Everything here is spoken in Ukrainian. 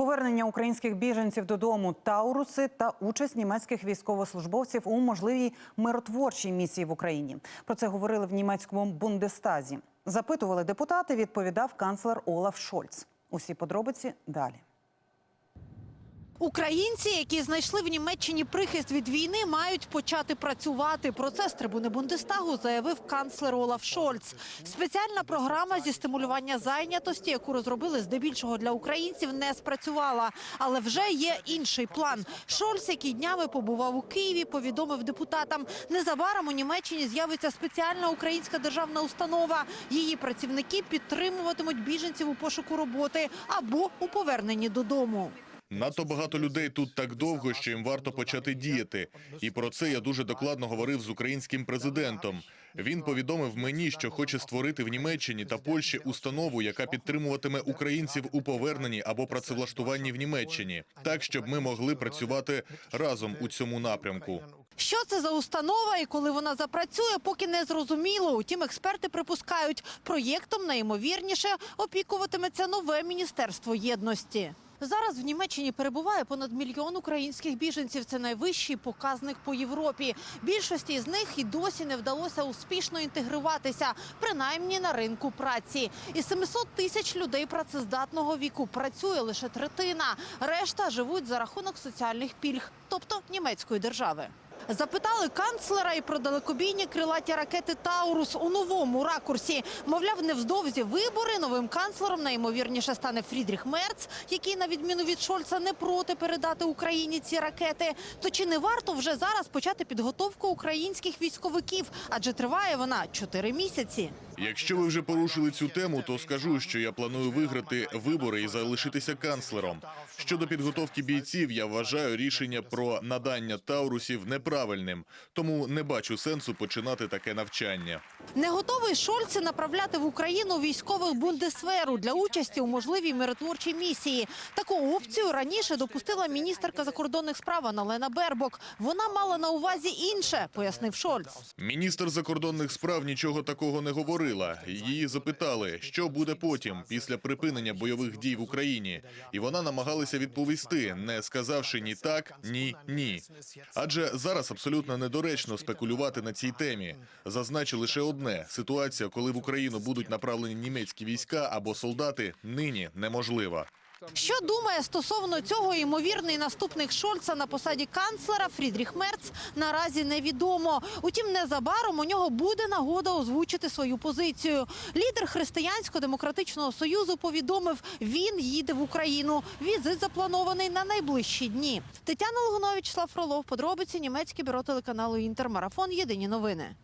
Повернення українських біженців додому Тауруси та участь німецьких військовослужбовців у можливій миротворчій місії в Україні. Про це говорили в німецькому Бундестазі. Запитували депутати. Відповідав канцлер Олаф Шольц. Усі подробиці далі. Українці, які знайшли в Німеччині прихист від війни, мають почати працювати. Про це з трибуни Бундестагу заявив канцлер Олаф Шольц. Спеціальна програма зі стимулювання зайнятості, яку розробили здебільшого для українців, не спрацювала. Але вже є інший план. Шольц, який днями побував у Києві, повідомив депутатам. Незабаром у Німеччині з'явиться спеціальна українська державна установа. Її працівники підтримуватимуть біженців у пошуку роботи або у поверненні додому. Надто багато людей тут так довго, що їм варто почати діяти. І про це я дуже докладно говорив з українським президентом. Він повідомив мені, що хоче створити в Німеччині та Польщі установу, яка підтримуватиме українців у поверненні або працевлаштуванні в Німеччині, так щоб ми могли працювати разом у цьому напрямку. Що це за установа і коли вона запрацює, поки не зрозуміло. Утім, експерти припускають, проєктом найімовірніше опікуватиметься нове міністерство єдності. Зараз в Німеччині перебуває понад мільйон українських біженців. Це найвищий показник по Європі. Більшості з них і досі не вдалося успішно інтегруватися, принаймні на ринку праці. Із 700 тисяч людей працездатного віку працює лише третина. Решта живуть за рахунок соціальних пільг, тобто німецької держави. Запитали канцлера і про далекобійні крилаті ракети Таурус у новому ракурсі. Мовляв, невздовзі вибори новим канцлером найімовірніше стане Фрідріх Мерц, який, на відміну від Шольца, не проти передати Україні ці ракети. То чи не варто вже зараз почати підготовку українських військовиків? Адже триває вона чотири місяці. Якщо ви вже порушили цю тему, то скажу, що я планую виграти вибори і залишитися канцлером. Щодо підготовки бійців, я вважаю рішення про надання таурусів неправильним, тому не бачу сенсу починати таке навчання. Не готовий Шольце направляти в Україну військових бундесверу для участі у можливій миротворчій місії. Таку опцію раніше допустила міністерка закордонних справ Аналена Бербок. Вона мала на увазі інше, пояснив Шольц. Міністр закордонних справ нічого такого не говорила. Її запитали, що буде потім, після припинення бойових дій в Україні, і вона намагалася відповісти, не сказавши ні так, ні ні. Адже зараз абсолютно недоречно спекулювати на цій темі. Зазначу лише одне: ситуація, коли в Україну будуть направлені німецькі війська або солдати, нині неможлива. Що думає стосовно цього ймовірний наступник Шольца на посаді канцлера Фрідріх Мерц наразі невідомо. Утім, незабаром у нього буде нагода озвучити свою позицію. Лідер Християнсько-демократичного союзу повідомив, він їде в Україну. Візит запланований на найближчі дні. Тетяна Логунович, Слав Фролов, подробиці німецьке бюро телеканалу Інтермарафон. Єдині новини.